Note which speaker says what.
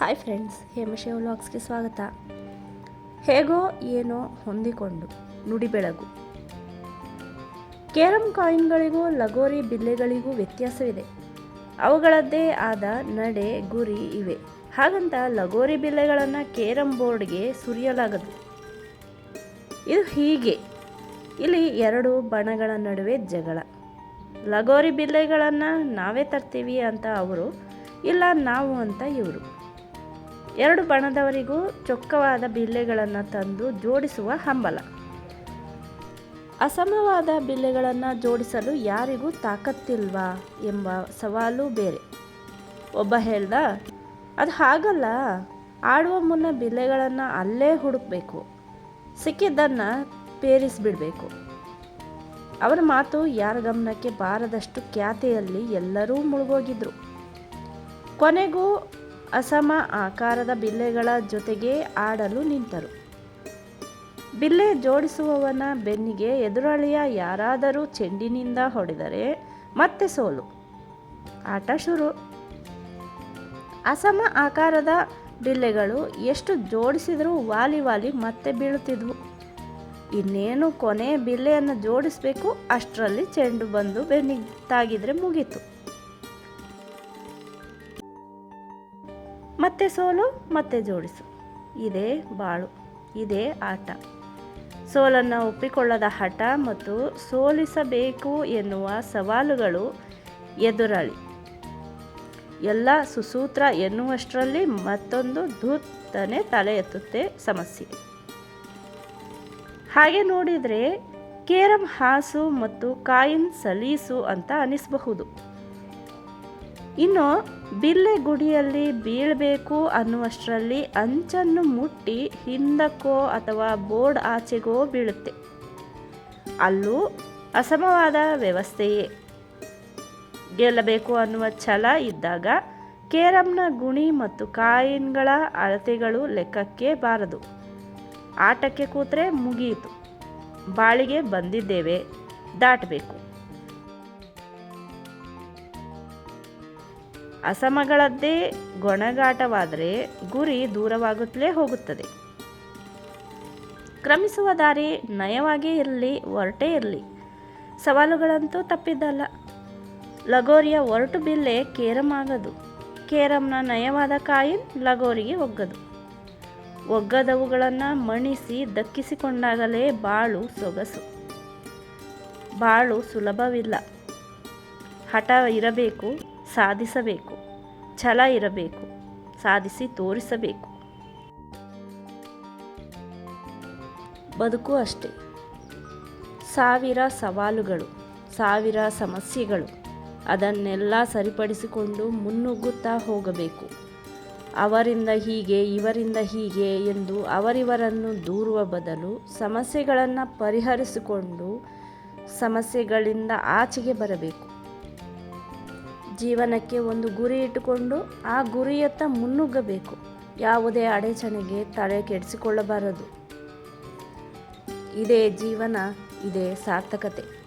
Speaker 1: Hi friends ಹೇಮಶೇವ್ ವ್ಲಾಗ್ಸ್ಗೆ ಸ್ವಾಗತ. ಹೇಗೋ ಏನೋ ಹೊಂದಿಕೊಂಡು ನುಡಿ ಬೆಳಗು. ಕೇರಂ ಕಾಯಿನ್ಗಳಿಗೂ ಲಗೋರಿ ಬಿಲ್ಲೆಗಳಿಗೂ ವ್ಯತ್ಯಾಸವಿದೆ. ಅವುಗಳದ್ದೇ ಆದ ನಡೆ ಗುರಿ ಇವೆ. ಹಾಗಂತ ಲಗೋರಿ ಬಿಲ್ಲೆಗಳನ್ನು ಕೇರಂ ಬೋರ್ಡ್ಗೆ ಸುರಿಯಲಾಗದು. ಇದು ಹೀಗೆ. ಇಲ್ಲಿ ಎರಡು ಬಣಗಳ ನಡುವೆ ಜಗಳ. ಲಗೋರಿ ಬಿಲ್ಲೆಗಳನ್ನು ನಾವೇ ತರ್ತೀವಿ ಅಂತ ಅವರು, ಇಲ್ಲ ನಾವು ಅಂತ ಇವರು. ಎರಡು ಬಣದವರಿಗೂ ಚೊಕ್ಕವಾದ ಬಿಲ್ಲೆಗಳನ್ನು ತಂದು ಜೋಡಿಸುವ ಹಂಬಲ. ಅಸಮವಾದ ಬಿಲ್ಲೆಗಳನ್ನು ಜೋಡಿಸಲು ಯಾರಿಗೂ ತಾಕತ್ತಿಲ್ವಾ ಎಂಬ ಸವಾಲು ಬೇರೆ. ಒಬ್ಬ ಹೇಳ್ದ, ಅದು ಹಾಗಲ್ಲ. ಆಡುವ ಮುನ್ನ ಬಿಲ್ಲೆಗಳನ್ನು ಅಲ್ಲೇ ಹುಡುಕಬೇಕು. ಸಿಕ್ಕಿದ್ದನ್ನು ಪೇರಿಸಿಬಿಡಬೇಕು. ಅವರ ಮಾತು ಯಾರ ಗಮನಕ್ಕೆ ಬಾರದಷ್ಟು ಖ್ಯಾತಿಯಲ್ಲಿ ಎಲ್ಲರೂ ಮುಳುಗೋಗಿದ್ರು. ಕೊನೆಗೂ ಅಸಮ ಆಕಾರದ ಬಿಲ್ಲೆಗಳ ಜೊತೆಗೆ ಆಡಲು ನಿಂತರು. ಬಿಲ್ಲೆ ಜೋಡಿಸುವವನ ಬೆನ್ನಿಗೆ ಎದುರಾಳಿಯ ಯಾರಾದರೂ ಚೆಂಡಿನಿಂದ ಹೊಡೆದರೆ ಮತ್ತೆ ಸೋಲು. ಆಟ ಶುರು. ಅಸಮ ಆಕಾರದ ಬಿಲ್ಲೆಗಳು ಎಷ್ಟು ಜೋಡಿಸಿದರೂ ವಾಲಿ ವಾಲಿ ಮತ್ತೆ ಬೀಳುತ್ತಿದ್ವು. ಇನ್ನೇನು ಕೊನೆ ಬಿಲ್ಲೆಯನ್ನು ಜೋಡಿಸಬೇಕು? ಅಷ್ಟರಲ್ಲಿ ಚೆಂಡು ಬಂದು ಬೆನ್ನಿಗೆ ತಾಗಿದರೆ ಮುಗೀತು. ಮತ್ತೆ ಸೋಲು, ಮತ್ತೆ ಜೋಡಿಸು. ಇದೇ ಬಾಳು, ಇದೇ ಆಟ. ಸೋಲನ್ನು ಒಪ್ಪಿಕೊಳ್ಳದ ಹಠ ಮತ್ತು ಸೋಲಿಸಬೇಕು ಎನ್ನುವ ಸವಾಲುಗಳು ಎದುರಾಳಿ. ಎಲ್ಲ ಸುಸೂತ್ರ ಎನ್ನುವಷ್ಟರಲ್ಲಿ ಮತ್ತೊಂದು ಧೂತ್ತನೆ ತಲೆ ಎತ್ತುತ್ತೆ ಸಮಸ್ಯೆ. ಹಾಗೆ ನೋಡಿದರೆ ಕೇರಂ ಹಾಸು ಮತ್ತು ಕಾಯಿನ್ ಸಲೀಸು ಅಂತ ಅನಿಸಬಹುದು. ಇನ್ನು ಬಿಲ್ಲೆ ಗುಡಿಯಲ್ಲಿ ಬೀಳಬೇಕು ಅನ್ನುವಷ್ಟರಲ್ಲಿ ಅಂಚನ್ನು ಮುಟ್ಟಿ ಹಿಂದಕ್ಕೋ ಅಥವಾ ಬೋರ್ಡ್ ಆಚೆಗೋ ಬೀಳುತ್ತೆ. ಅಲ್ಲೂ ಅಸಮವಾದ ವ್ಯವಸ್ಥೆಯೇ. ಗೆಲ್ಲಬೇಕು ಅನ್ನುವ ಛಲ ಇದ್ದಾಗ ಕೇರಮ್ನ ಗುಣಿ ಮತ್ತು ಕಾಯಿನ್ಗಳ ಅಳತೆಗಳು ಲೆಕ್ಕಕ್ಕೆ ಬಾರದು. ಆಟಕ್ಕೆ ಕೂತ್ರೆ ಮುಗಿಯಿತು ಬಾಳಿಗೆ ಬಂದಿದ್ದೇವೆ. ದಾಟಬೇಕು. ಅಸಮಗಳದ್ದೇ ಗೊಣಗಾಟವಾದರೆ ಗುರಿ ದೂರವಾಗುತ್ತಲೇ ಹೋಗುತ್ತದೆ. ಕ್ರಮಿಸುವ ದಾರಿ ನಯವಾಗೇ ಇರಲಿ, ಒರಟೇ ಇರಲಿ. ಸವಾಲುಗಳಂತೂ ತಪ್ಪಿದ್ದಲ್ಲ. ಲಗೋರಿಯ ಒರಟು ಬಿಲ್ಲೆ ಕೇರಂ ಆಗದು ಕೇರಮ್ನ ನಯವಾದ ಕಾಯಿನ್ ಲಗೋರಿಗೆ ಒಗ್ಗದು. ಒಗ್ಗದವುಗಳನ್ನು ಮಣಿಸಿ ದಕ್ಕಿಸಿಕೊಂಡಾಗಲೇ ಬಾಳು ಸೊಗಸು. ಬಾಳು ಸುಲಭವಿಲ್ಲ. ಹಠ ಇರಬೇಕು ಸಾಧಿಸಬೇಕು. ಛಲ ಇರಬೇಕು. ಸಾಧಿಸಿ ತೋರಿಸಬೇಕು. ಬದುಕು ಅಷ್ಟೇ. ಸಾವಿರ ಸವಾಲುಗಳು, ಸಾವಿರ ಸಮಸ್ಯೆಗಳು, ಅದನ್ನೆಲ್ಲ ಸರಿಪಡಿಸಿಕೊಂಡು ಮುನ್ನುಗ್ಗುತ್ತಾ ಹೋಗಬೇಕು. ಅವರಿಂದ ಹೀಗೆ, ಇವರಿಂದ ಹೀಗೆ ಎಂದು ಅವರಿವರನ್ನು ದೂರುವ ಬದಲು ಸಮಸ್ಯೆಗಳನ್ನು ಪರಿಹರಿಸಿಕೊಂಡು ಸಮಸ್ಯೆಗಳಿಂದ ಆಚೆಗೆ ಬರಬೇಕು. ಜೀವನಕ್ಕೆ ಒಂದು ಗುರಿ ಇಟ್ಟುಕೊಂಡು ಆ ಗುರಿಯತ್ತ ಮುನ್ನುಗ್ಗಬೇಕು. ಯಾವುದೇ ಅಡಚಣೆಗೆ ತಲೆ ಕೆಡಿಸಿಕೊಳ್ಳಬಾರದು. ಇದೇ ಜೀವನ, ಇದೇ ಸಾರ್ಥಕತೆ.